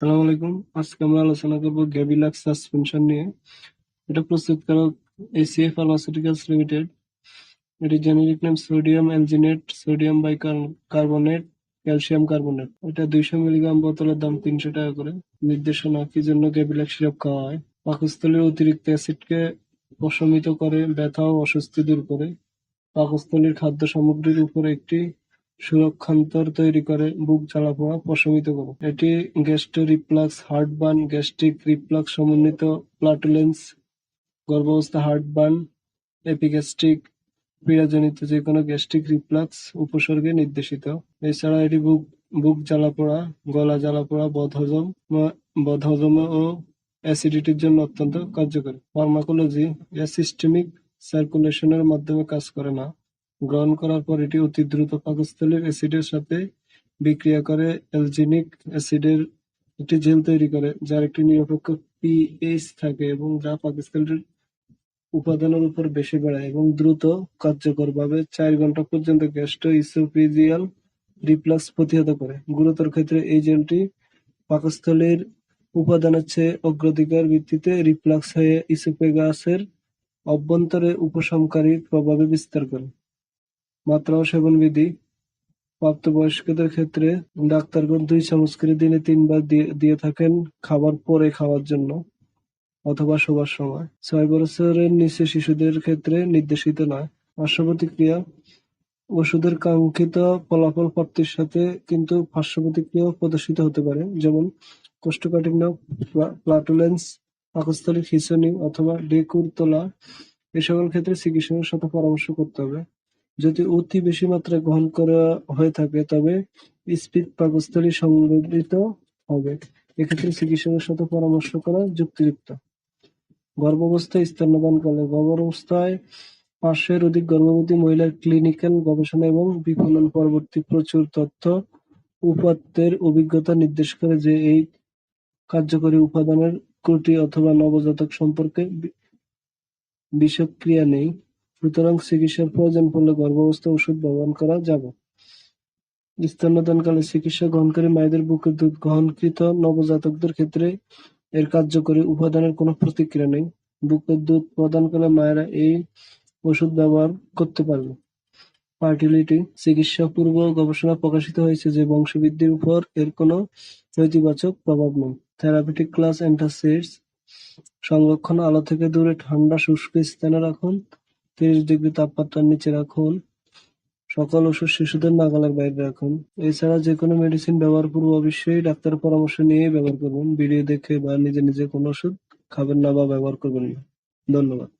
সালাম আলাইকুম। আজকে আমরা আলোচনা করব গ্যাভিলাক্স সাসপেনশন নিয়ে। এটা প্রস্তুতকারক এসিএ ফার্মাসিউটিক্যালস লিমিটেড। এটি জেনেরিক নাম sodium alginate, sodium bicarbonate calcium carbonate. এটা দুইশো মিলিগ্রাম বোতলের দাম তিনশো টাকা করে। নির্দেশনা, কি জন্য গ্যাভিলাক্স সিরাপ খাওয়া হয়? পাকস্থলীর অতিরিক্ত অ্যাসিডকে প্রশমিত করে, ব্যথা ও অস্বস্তি দূর করে। পাকস্থলীর খাদ্য সামগ্রীর উপর একটি সুরক্ষান্তর তৈরি করে বুক জ্বালা-পোড়া প্রশমিত করে। এটি gastro reflux, heartburn, gastric reflux সমন্বিত ফ্লাটুলেন্স, গর্ভাবস্থা হার্টবার্ন, এপিগ্যাস্ট্রিক পীড়াজনিত যেকোনো গ্যাস্ট্রিক রিফ্লাক্স উপসর্গে নির্দেশিত। এছাড়া এটি বুক বুক জ্বালা-পোড়া, গলা জ্বালা-পোড়া, বদহজম বদহজম ও অ্যাসিডিটির জন্য অত্যন্ত কার্যকরী। ফার্মাকোলজি এ সিস্টেমিক সার্কুলেশনের মাধ্যমে কাজ করে না। গ্রহণ করার পর এটি অতি দ্রুত পাকস্থলীর অ্যাসিডের সাথে বিক্রিয়া করে, অ্যালজিনিক অ্যাসিডের একটি জেল তৈরি করে, যার একটি নিরপেক্ষ পিএইচ থাকে এবং যা পাকস্থলীর উপাদানের উপর বেশি বেড়ায় এবং দ্রুত কার্যকরভাবে চার ঘণ্টা পর্যন্ত গ্যাস্ট্রোইসোফেজিয়াল রিফ্লাক্স প্রতিহত করে। গুরুতর ক্ষেত্রে এই জেলটি পাকস্থলীর উপাদানের চেয়ে অগ্রাধিকার ভিত্তিতে রিফ্লাক্স হয়ে ইসোফেগাসের অভ্যন্তরে উপশমকারী প্রভাবে বিস্তার করে। মাত্রা ও সেবনবিধি প্রাপ্তবয়স্কদের ক্ষেত্রে ডাক্তারগণ দুই চামচ করে দিনে তিনবার দিয়ে থাকেন খাবার পরে খাওয়ার জন্য অথবা শোবার সময়। ছয় বছরের নিচে শিশুদের ক্ষেত্রে নির্দেশিত নয়। পার্শ্বপ্রতিক্রিয়া ওষুধের কাঙ্ক্ষিত ফলাফল প্রাপ্তির সাথে কিন্তু পার্শ্বপ্রতিক্রিয়াও প্রদর্শিত হতে পারে যেমন কোষ্ঠকাঠিন্য, ফ্লাটুলেন্স, পাকস্থলীর খিঁচুনি অথবা ডেকুর তোলা এ সকল ক্ষেত্রে চিকিৎসকের সাথে পরামর্শ করতে হবে। যদি অতি বেশি মাত্রায় গ্রহণ করা হয়ে থাকে, তবে স্পিড পাকস্থলী সংঘটিত হবে। এক্ষেত্রে চিকিৎসকের সাথে পরামর্শ করা যুক্তিযুক্ত। গর্ভাবস্থায় স্তন্যদানকালে গর্ভাবস্থায় পাঁচশোর অধিক গর্ভবতী মহিলার ক্লিনিক্যাল গবেষণা এবং বিপণন পরবর্তী প্রচুর তথ্য, উপাত্তের অভিজ্ঞতা নির্দেশ করে যে এই কার্যকরী উপাদানের ত্রুটি অথবা নবজাতক সম্পর্কে বিষক্রিয়া নেই। সুতরাং চিকিৎসার প্রয়োজন পড়লে গর্ভাবস্থায় ওষুধ ব্যবহার করা যাবে। স্তন্যদানকালে চিকিৎসা গ্রহণকারী মায়েদের বুকের দুধ গ্রহণকৃত নবজাতকদের ক্ষেত্রে এর কার্যকরী উপাদানের কোনো প্রতিক্রিয়া নেই। বুকের দুধ প্রদানকালে মায়েরা এই ওষুধ ব্যবহার করতে পারবে। ফার্টিলিটি চিকিৎসা পূর্ব গবেষণা প্রকাশিত হয়েছে যে বংশবৃদ্ধির উপর এর কোনো নেতিবাচক প্রভাব নেই। থেরাপিটিক ক্লাস অ্যান্টাসিডস সংরক্ষণ আলো থেকে দূরে ঠান্ডা শুষ্ক স্থানে রাখুন তিরিশ ডিগ্রি তাপমাত্রার নিচে রাখুন। সকল ওষুধ শিশুদের নাগালের বাইরে রাখুন। এছাড়া যে কোনো মেডিসিন ব্যবহার পূর্ব অবশ্যই ডাক্তারের পরামর্শ নিয়ে ব্যবহার করবেন ভিডিও দেখে বা নিজে নিজে কোনো ওষুধ খাবেন না বা ব্যবহার করবেন না। ধন্যবাদ।